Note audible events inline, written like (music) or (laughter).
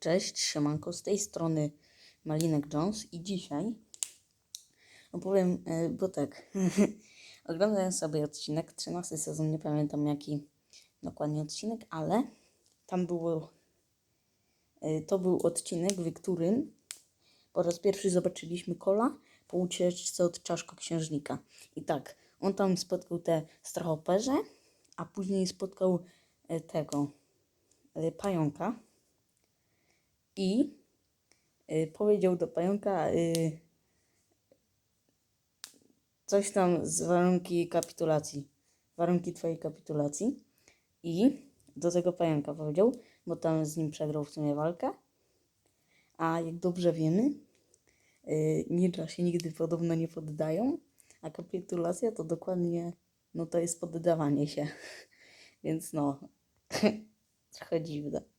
Cześć, siemanko, z tej strony Malinek Jones i dzisiaj opowiem, e, bo tak, (laughs) oglądałem sobie odcinek, 13 sezon, nie pamiętam jaki dokładnie odcinek, ale tam było, e, to był odcinek, w którym po raz pierwszy zobaczyliśmy Kola po ucieczce od czaszkoksiężnika. I tak, on tam spotkał te strachoperze, a później spotkał e, tego pająka i y, powiedział do pająka y, coś tam z warunki kapitulacji, warunki twojej kapitulacji. I do tego pająka powiedział, bo tam z nim przegrał w sumie walkę, a jak dobrze wiemy, y, ninja się nigdy podobno nie poddają, a kapitulacja to dokładnie, no to jest poddawanie się, (laughs) więc no, (laughs) trochę dziwne.